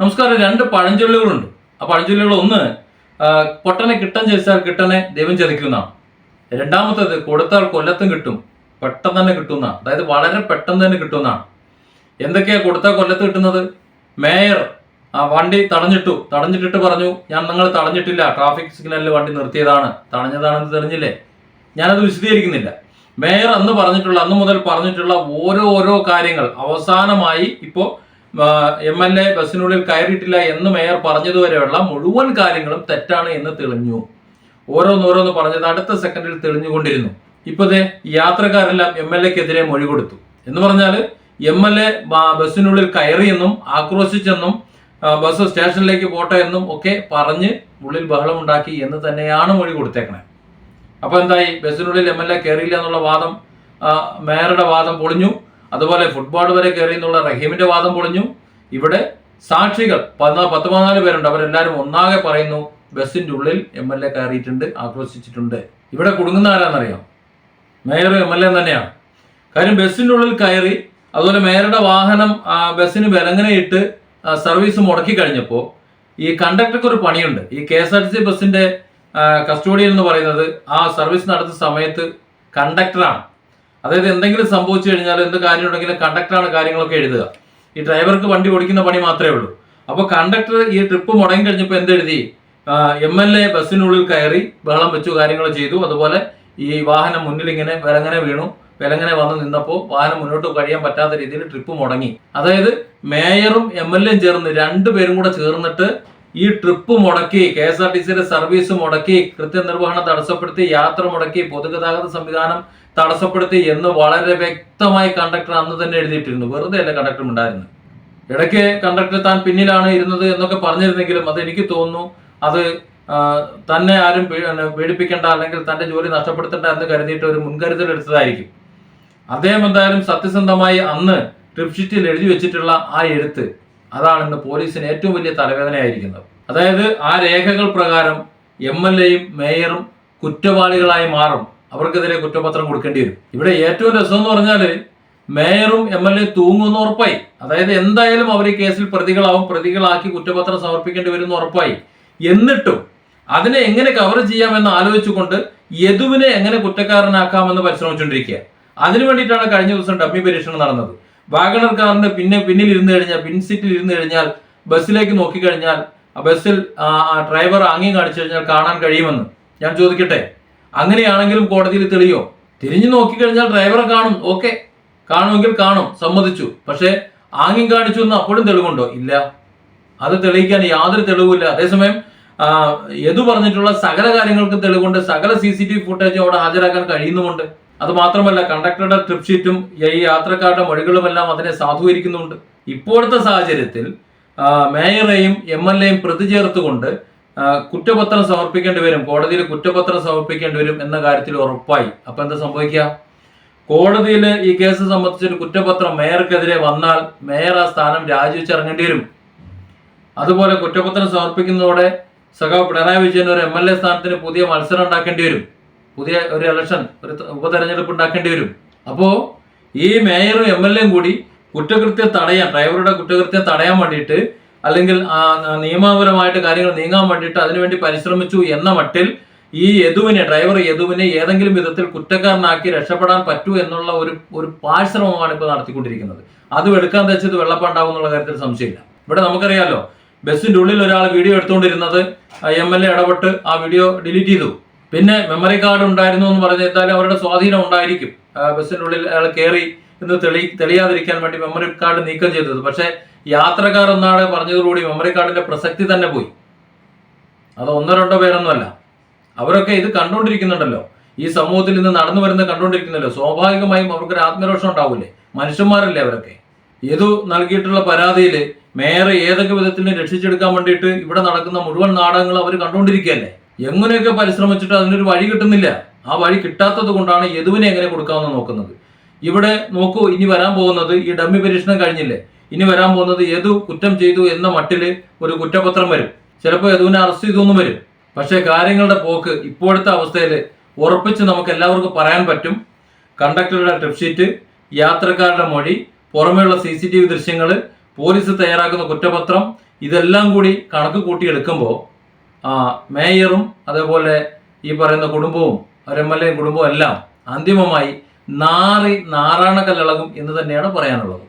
നമസ്കാരം. രണ്ട് പഴഞ്ചൊല്ലുകളുണ്ട്. ആ പഴഞ്ചൊല്ലുകൾ ഒന്ന് പൊട്ടനെ കിട്ടൻ ചോദിച്ചാൽ കിട്ടനെ ദൈവം ചതിക്കുന്നതാണ്. രണ്ടാമത്തേത് കൊടുത്താൽ കൊല്ലത്തും കിട്ടും പെട്ടെന്ന് തന്നെ കിട്ടുന്ന അതായത് വളരെ പെട്ടെന്ന് തന്നെ കിട്ടുന്നതാണ്. എന്തൊക്കെയാ കൊടുത്താൽ കൊല്ലത്ത് കിട്ടുന്നത്? മേയർ ആ വണ്ടി തടഞ്ഞിട്ടു. തടഞ്ഞിട്ടിട്ട് പറഞ്ഞു ഞാൻ നിങ്ങൾ തടഞ്ഞിട്ടില്ല. ട്രാഫിക് സിഗ്നലിൽ വണ്ടി നിർത്തിയതാണ്. തടഞ്ഞതാണെന്ന് തെളിഞ്ഞില്ലേ? ഞാനത് വിശദീകരിക്കുന്നില്ല. മേയർ അന്ന് പറഞ്ഞിട്ടുള്ള അന്ന് മുതൽ പറഞ്ഞിട്ടുള്ള ഓരോ ഓരോ കാര്യങ്ങൾ അവസാനമായി ഇപ്പോൾ എം എൽ എ ബസ്സിനുള്ളിൽ കയറിയിട്ടില്ല എന്ന് മേയർ പറഞ്ഞതുവരെയുള്ള മുഴുവൻ കാര്യങ്ങളും തെറ്റാണ് എന്ന് തെളിഞ്ഞു. ഓരോന്നോരോന്ന് പറഞ്ഞത് അടുത്ത സെക്കൻഡിൽ തെളിഞ്ഞുകൊണ്ടിരുന്നു. ഇപ്പൊ ദേ യാത്രക്കാരെല്ലാം എം എൽ എക്കെതിരെ മൊഴി കൊടുത്തു. എന്ന് പറഞ്ഞാൽ എം എൽ എ ബസ്സിനുള്ളിൽ കയറിയെന്നും ആക്രോശിച്ചെന്നും ബസ് സ്റ്റേഷനിലേക്ക് പോട്ടെ എന്നും ഒക്കെ പറഞ്ഞ് ഉള്ളിൽ ബഹളമുണ്ടാക്കി എന്ന് തന്നെയാണ് മൊഴി കൊടുത്തേക്കണേ. അപ്പോൾ എന്തായി? ബസ്സിനുള്ളിൽ എം എൽ എ കയറിയില്ല എന്നുള്ള വാദം മേയറുടെ വാദം പൊളിഞ്ഞു. അതുപോലെ ഫുട്ബോൾ വരെ കയറി എന്നുള്ള റഹീമിന്റെ വാദം പൊളിഞ്ഞു. ഇവിടെ സാക്ഷികൾ പതിനാ പത്ത് പതിനാല് പേരുണ്ട്. അവരെല്ലാവരും ഒന്നാകെ പറയുന്നു ബസ്സിന്റെ ഉള്ളിൽ എം എൽ എ കയറിയിട്ടുണ്ട് ആക്രോശിച്ചിട്ടുണ്ട്. ഇവിടെ കുടുങ്ങുന്ന ആരാന്നറിയാം? മേയർ എം എൽ എ തന്നെയാണ് കാര്യം ബസ്സിന്റെ ഉള്ളിൽ കയറി അതുപോലെ മേയറുടെ വാഹനം ബസ്സിന് വിലങ്ങനെ ഇട്ട് സർവീസ് മുടക്കി കഴിഞ്ഞപ്പോൾ ഈ കണ്ടക്ടർക്ക് ഒരു പണിയുണ്ട്. ഈ K S R T C ബസ്സിന്റെ കസ്റ്റോഡിയൻ എന്ന് പറയുന്നത് ആ സർവീസ് നടത്തുന്ന സമയത്ത് കണ്ടക്ടറാണ്. അതായത് എന്തെങ്കിലും സംഭവിച്ചു കഴിഞ്ഞാൽ എന്ത് കാര്യം ഉണ്ടെങ്കിലും കണ്ടക്ടറാണ് കാര്യങ്ങളൊക്കെ എഴുതുക. ഈ ഡ്രൈവർക്ക് വണ്ടി ഓടിക്കുന്ന പണി മാത്രമേ ഉള്ളൂ. അപ്പോൾ കണ്ടക്ടർ ഈ ട്രിപ്പ് മുടങ്ങി കഴിഞ്ഞപ്പോൾ എന്തെഴുതി എം എൽ എ ബസ്സിനുള്ളിൽ കയറി ബഹളം വെച്ചു കാര്യങ്ങൾ ചെയ്തു. അതുപോലെ ഈ വാഹനം മുന്നിൽ ഇങ്ങനെ വിലങ്ങനെ വീണു. വിലങ്ങനെ വന്ന് നിന്നപ്പോൾ വാഹനം മുന്നോട്ട് കഴിയാൻ പറ്റാത്ത രീതിയിൽ ട്രിപ്പ് മുടങ്ങി. അതായത് മേയറും എം എൽ എയും ചേർന്ന് രണ്ടുപേരും കൂടെ ചേർന്നിട്ട് ഈ ട്രിപ്പ് മുടക്കി കെ എസ് ആർ ടി സിയുടെ സർവീസ് മുടക്കി കൃത്യനിർവഹണം തടസ്സപ്പെടുത്തി യാത്ര മുടക്കി പൊതുഗതാഗത സംവിധാനം തടസ്സപ്പെടുത്തി എന്ന് വളരെ വ്യക്തമായി കണ്ടക്ടർ അന്ന് തന്നെ എഴുതിയിട്ടിരുന്നു. വെറുതെ അല്ല കണ്ടക്ടർ ഉണ്ടായിരുന്നു ഇടയ്ക്ക് കണ്ടക്ടർ താൻ പിന്നിലാണ് ഇരുന്നത് എന്നൊക്കെ പറഞ്ഞിരുന്നെങ്കിലും അത് എനിക്ക് തോന്നുന്നു അത് തന്നെ ആരും പേടിപ്പിക്കേണ്ട അല്ലെങ്കിൽ തന്റെ ജോലി നഷ്ടപ്പെടുത്തേണ്ട എന്ന് കരുതിയിട്ട് ഒരു മുൻകരുതൽ എടുത്തതായിരിക്കും. അദ്ദേഹം എന്തായാലും സത്യസന്ധമായി അന്ന് ട്രിപ്പ് ഷീറ്റിൽ എഴുതി വെച്ചിട്ടുള്ള ആ എഴുത്ത് അതാണ് ഇന്ന് പോലീസിന് ഏറ്റവും വലിയ തലവേദനയായിരിക്കുന്നത്. അതായത് ആ രേഖകൾ പ്രകാരം എം എൽ എയും മേയറും കുറ്റവാളികളായി മാറും. അവർക്കെതിരെ കുറ്റപത്രം കൊടുക്കേണ്ടി വരും. ഇവിടെ ഏറ്റവും രസം എന്ന് പറഞ്ഞാൽ മേയറും എം എൽ എ തൂങ്ങുമെന്ന് ഉറപ്പായി. അതായത് എന്തായാലും അവർ ഈ കേസിൽ പ്രതികളാവും പ്രതികളാക്കി കുറ്റപത്രം സമർപ്പിക്കേണ്ടി വരും ഉറപ്പായി. എന്നിട്ടും അതിനെ എങ്ങനെ കവർ ചെയ്യാമെന്ന് ആലോചിച്ചുകൊണ്ട് യദുവിനെ എങ്ങനെ കുറ്റക്കാരനാക്കാമെന്ന് പരിശ്രമിച്ചുകൊണ്ടിരിക്കുക അതിനു വേണ്ടിയിട്ടാണ് കഴിഞ്ഞ ദിവസം ഡമ്മി പരീക്ഷണം നടന്നത്. വാഗണർ കാറിന്റെ പിന്നെ പിന്നിൽ ഇരുന്ന് കഴിഞ്ഞാൽ പിൻസീറ്റിൽ ഇരുന്ന് കഴിഞ്ഞാൽ ബസ്സിലേക്ക് നോക്കിക്കഴിഞ്ഞാൽ ബസ്സിൽ ഡ്രൈവർ ആംഗ്യം കാണിച്ചു കഴിഞ്ഞാൽ കാണാൻ കഴിയുമെന്ന്. ഞാൻ ചോദിക്കട്ടെ? അങ്ങനെയാണെങ്കിലും കോടതിയിൽ തെളിയോ? തിരിഞ്ഞു നോക്കിക്കഴിഞ്ഞാൽ ഡ്രൈവറെ കാണും ഓക്കെ. കാണുമെങ്കിൽ കാണും സമ്മതിച്ചു. പക്ഷേ ആംഗ്യം കാണിച്ചു എന്ന് അപ്പോഴും തെളിവുണ്ടോ? ഇല്ല. അത് തെളിയിക്കാൻ യാതൊരു തെളിവുമില്ല. അതേസമയം എതു പറഞ്ഞിട്ടുള്ള സകല കാര്യങ്ങൾക്കും തെളിവുണ്ട്. സകല സി സി ടി വി ഫുട്ടേജും അവിടെ ഹാജരാക്കാൻ കഴിയുന്നുമുണ്ട്. അത് മാത്രമല്ല കണ്ടക്ടറുടെ ട്രിപ്പ് ഷീറ്റും ഈ യാത്രക്കാരുടെ മൊഴികളുമെല്ലാം അതിനെ സാധൂകരിക്കുന്നുണ്ട് ഇപ്പോഴത്തെ സാഹചര്യത്തിൽ മേയറേയും എം എൽ എയും പ്രതി ചേർത്തുകൊണ്ട് കുറ്റപത്രം സമർപ്പിക്കേണ്ടി വരും. കോടതിയിൽ കുറ്റപത്രം സമർപ്പിക്കേണ്ടി വരും എന്ന കാര്യത്തിൽ ഉറപ്പായി. അപ്പൊ എന്താ സംഭവിക്കുക? കോടതിയിൽ ഈ കേസ് സംബന്ധിച്ചൊരു കുറ്റപത്രം മേയർക്കെതിരെ വന്നാൽ മേയർ ആ സ്ഥാനം രാജിവെച്ചിറങ്ങേണ്ടി വരും. അതുപോലെ കുറ്റപത്രം സമർപ്പിക്കുന്നതോടെ സഖാവ് പിണറായി വിജയൻ ഒരു എം എൽ എ സ്ഥാനത്തിന് പുതിയ മത്സരം ഉണ്ടാക്കേണ്ടി വരും. പുതിയ ഒരു ഇലക്ഷൻ ഒരു ഉപതെരഞ്ഞെടുപ്പ് ഉണ്ടാക്കേണ്ടി വരും. അപ്പോ ഈ മേയറും എം എൽ എയും കൂടി കുറ്റകൃത്യം തടയാൻ ഡ്രൈവറുടെ കുറ്റകൃത്യം തടയാൻ വേണ്ടിയിട്ട് അല്ലെങ്കിൽ നിയമപരമായിട്ട് കാര്യങ്ങൾ നീങ്ങാൻ വേണ്ടിയിട്ട് അതിനുവേണ്ടി പരിശ്രമിച്ചു എന്ന മട്ടിൽ ഈ യദുവിനെ ഡ്രൈവർ യദുവിനെ ഏതെങ്കിലും വിധത്തിൽ കുറ്റക്കാരനാക്കി രക്ഷപ്പെടാൻ പറ്റൂ എന്നുള്ള ഒരു ഒരു പാഴ്ശ്രമമാണ് ഇപ്പോൾ നടത്തിക്കൊണ്ടിരിക്കുന്നത്. അത് എടുക്കാൻ തെച്ചത് വെള്ളപ്പാണ്ടാവും എന്നുള്ള കാര്യത്തിൽ സംശയമില്ല. ഇവിടെ നമുക്കറിയാലോ ബസ്സിന്റെ ഉള്ളിൽ ഒരാൾ വീഡിയോ എടുത്തുകൊണ്ടിരുന്നത് എം എൽ എ ഇടപെട്ട് ആ വീഡിയോ ഡിലീറ്റ് ചെയ്തു. പിന്നെ മെമ്മറി കാർഡ് ഉണ്ടായിരുന്നു എന്ന് പറഞ്ഞാൽ അവരുടെ സ്വാധീനം ഉണ്ടായിരിക്കും. ബസ്സിന്റെ ഉള്ളിൽ അയാൾ കയറി എന്ന് തെളി തെളിയാതിരിക്കാൻ വേണ്ടി മെമ്മറി കാർഡ് നീക്കം ചെയ്തത്. പക്ഷേ യാത്രക്കാർ എന്നാണ് പറഞ്ഞതോടുകൂടി മെമ്മറി കാർഡിന്റെ പ്രസക്തി തന്നെ പോയി. അത് ഒന്നോ രണ്ടോ പേരൊന്നുമല്ല. അവരൊക്കെ ഇത് കണ്ടുകൊണ്ടിരിക്കുന്നുണ്ടല്ലോ. ഈ സമൂഹത്തിൽ നിന്ന് നടന്നു വരുന്നത് കണ്ടുകൊണ്ടിരിക്കുന്നല്ലോ സ്വാഭാവികമായും അവർക്കൊരു ആത്മരോഷം ഉണ്ടാവില്ലേ? മനുഷ്യന്മാരല്ലേ അവരൊക്കെ? ഏതു നൽകിയിട്ടുള്ള പരാതിയിൽ മേയറെ ഏതൊക്കെ വിധത്തിൽ രക്ഷിച്ചെടുക്കാൻ വേണ്ടിയിട്ട് ഇവിടെ നടക്കുന്ന മുഴുവൻ നാടകങ്ങൾ അവർ കണ്ടുകൊണ്ടിരിക്കുകയല്ലേ? എങ്ങനെയൊക്കെ പരിശ്രമിച്ചിട്ട് അതിനൊരു വഴി കിട്ടുന്നില്ല. ആ വഴി കിട്ടാത്തത് കൊണ്ടാണ് യദുവിനെ എങ്ങനെ കൊടുക്കാമെന്ന് നോക്കുന്നത്. ഇവിടെ നോക്കൂ ഇനി വരാൻ പോകുന്നത് ഈ ഡമ്മി പരീക്ഷണം കഴിഞ്ഞില്ലേ? ഇനി വരാൻ പോകുന്നത് യദു കുറ്റം ചെയ്തു എന്ന മട്ടിൽ ഒരു കുറ്റപത്രം വരും. ചിലപ്പോൾ യദുവിനെ അറസ്റ്റ് ചെയ്തു വരും. പക്ഷേ കാര്യങ്ങളുടെ പോക്ക് ഇപ്പോഴത്തെ അവസ്ഥയിൽ ഉറപ്പിച്ച് നമുക്ക് എല്ലാവർക്കും പറയാൻ പറ്റും. കണ്ടക്ടറുടെ ട്രിപ്പ് ഷീറ്റ് യാത്രക്കാരുടെ മൊഴി പുറമെയുള്ള സി സി ടി വി ദൃശ്യങ്ങൾ പോലീസ് തയ്യാറാക്കുന്ന കുറ്റപത്രം ഇതെല്ലാം കൂടി കണക്ക് കൂട്ടിയെടുക്കുമ്പോൾ മേയറും അതേപോലെ ഈ പറയുന്ന കുടുംബവും ഒരു എം എൽ എ കുടുംബവും എല്ലാം അന്തിമമായി നാറി നാറാണ കല്ലളകും എന്ന് തന്നെയാണ് പറയാനുള്ളത്.